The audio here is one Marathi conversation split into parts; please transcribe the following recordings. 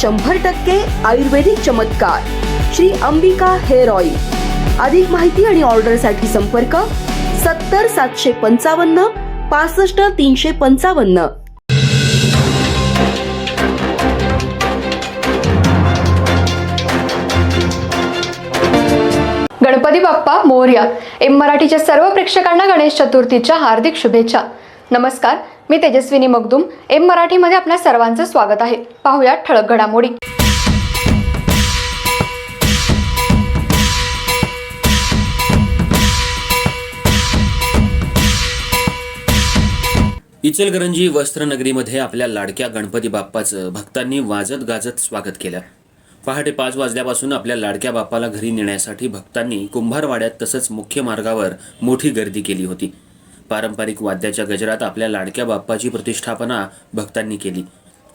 शंभर टक्के आयुर्वेदिक चमत्कार. Shri Ambika hair oil. अधिक माहिती आणि ऑर्डरसाठी संपर्क सत्तर सातशे पंचावन्न पासष्ट तीनशे पंचावन्न. गणपती बाप्पा मोर्या. एम मराठीच्या सर्व प्रेक्षकांना गणेश चतुर्थीच्या हार्दिक शुभेच्छा. नमस्कार मी तेजस्विनी मगदुम. एम मराठीमध्ये आपल्या सर्वांचं स्वागत आहे. पाहूया ठळक घडामोडी. इचलकरंजी वस्त्रनगरीमध्ये आपल्या लाडक्या गणपती बाप्पाचं भक्तांनी वाजत गाजत स्वागत केलं. पहाटे पाच वाजल्यापासून आपल्या लाडक्या बाप्पाला घरी नेण्यासाठी भक्तांनी कुंभारवाड्यात तसंच मुख्य मार्गावर मोठी गर्दी केली होती. पारंपरिक वाद्याच्या गजरात आपल्या लाडक्या बाप्पाची प्रतिष्ठापना भक्तांनी केली.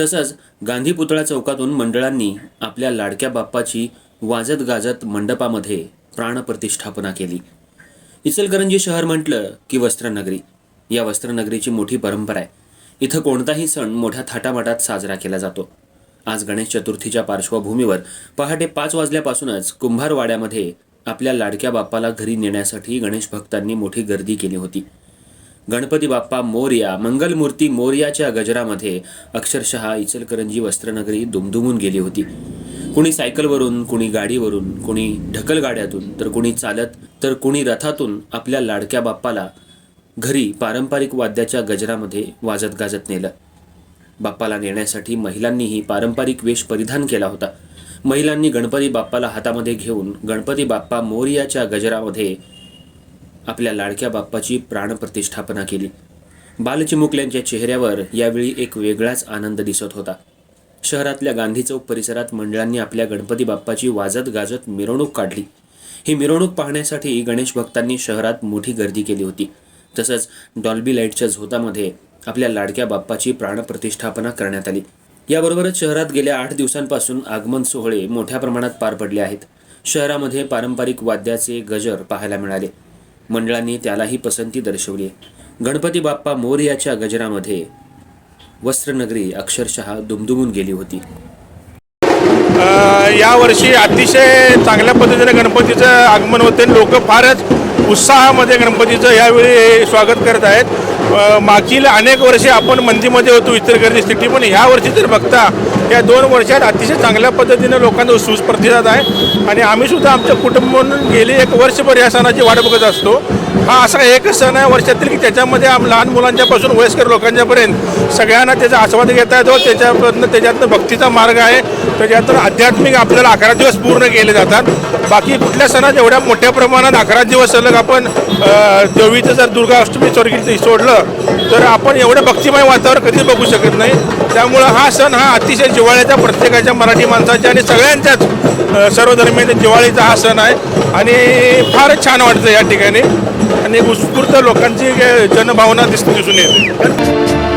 तसंच गांधी पुतळा चौकातून मंडळांनी आपल्या लाडक्या बाप्पाची वाजत गाजत मंडपामध्ये प्राणप्रतिष्ठापना केली. इचलकरंजी शहर म्हटलं की वस्त्रनगरी. या वस्त्रनगरीची मोठी परंपरा आहे. इथं कोणताही सण मोठ्या थाटामाटात साजरा केला जातो. आज गणेश चतुर्थीच्या पार्श्वभूमीवर पहाटे पाच वाजल्यापासूनच कुंभारवाड्यामध्ये आपल्या लाडक्या बाप्पाला घरी नेण्यासाठी गणेश भक्तांनी मोठी गर्दी केली होती. गणपती बाप्पा मोरया मंगलमूर्ती मोरयाच्या गजरामध्ये अक्षरशः इचलकरंजी वस्त्रनगरी दुमदुमून गेली होती. कुणी सायकलवरून कुणी गाडीवरून कुणी ढकलगाड्यातून तर कुणी चालत तर कुणी रथातून आपल्या लाडक्या बाप्पाला घरी पारंपरिक वाद्याच्या गजरामध्ये वाजत गाजत नेलं. बाप्पाला नेण्यासाठी महिलांनीही पारंपरिक वेश परिधान केला होता. महिलांनी गणपती बाप्पाला हातामध्ये घेऊन गणपती बाप्पा मोर्याच्या गजरामध्ये आपल्या लाडक्या बाप्पाची प्राणप्रतिष्ठापना केली. बालचिमुकल्यांच्या चेहऱ्यावर यावेळी एक वेगळाच आनंद दिसत होता. शहरातल्या गांधी चौक परिसरात मंडळांनी आपल्या गणपती बाप्पाची वाजत गाजत मिरवणूक काढली. ही मिरवणूक पाहण्यासाठी गणेश भक्तांनी शहरात मोठी गर्दी केली होती. तसंच डॉल्बी लाईटच्या झोतामध्ये आपल्या लाडक्या बाप्पाची प्राणप्रतिष्ठापना करण्यात आली. याबरोबरच शहरात गेल्या आठ दिवसांपासून आगमन सोहळे मोठ्या प्रमाणात पार पडले आहेत. शहरामध्ये पारंपरिक वाद्याचे गजर पाहायला मिळाले. मंडळांनी त्यालाही पसंती दर्शवली. आहे गणपती बाप्पा मोरयाच्या गजरामध्ये वस्त्रनगरी अक्षरशः दुमदुमून गेली होती. यावर्षी अतिशय चांगल्या पद्धतीने गणपतीचं आगमन होते. लोक फारच उत्साहामध्ये गणपतीचं यावेळी स्वागत करत आहेत. मागील अनेक वर्षे आपण मंदीमध्ये होतो इचलकरंजी सिटी पण ह्या वर्षी जर बघता या दोन वर्षात अतिशय चांगल्या पद्धतीने लोकांचा सुस्प्रतिसाद प्रतिसाद आहे आणि आम्ही सुद्धा आमच्या कुटुंब म्हणून गेली एक वर्षभर या सणाची वाट बघत असतो. हा असा एकच सण आहे वर्षातील की त्याच्यामध्ये आम लहान मुलांच्यापासून वयस्कर लोकांच्यापर्यंत सगळ्यांना त्याचा आस्वाद घेता येतो. त्याच्यापासून त्याच्यातनं भक्तीचा मार्ग आहे. त्याच्यातून आध्यात्मिक आपल्याला अकरा दिवस पूर्ण केले जातात. बाकी कुठल्या सणात एवढ्या मोठ्या प्रमाणात अकरा दिवस सलग आपण देवीचं जर दुर्गाष्टमी स्वर्गीचं सोडलं तर आपण एवढं भक्तिमय वातावरण कधीच बघू शकत नाही. त्यामुळं हा सण हा अतिशय जिवाळ्याचा प्रत्येकाच्या मराठी माणसाच्या आणि सगळ्यांच्याच सर्वधर्मीय दिवाळीचा हा सण आहे. आणि फारच छान वाटतं या ठिकाणी. आणि उत्स्फूर्त लोकांची जनभावना दिसते दिसून येते.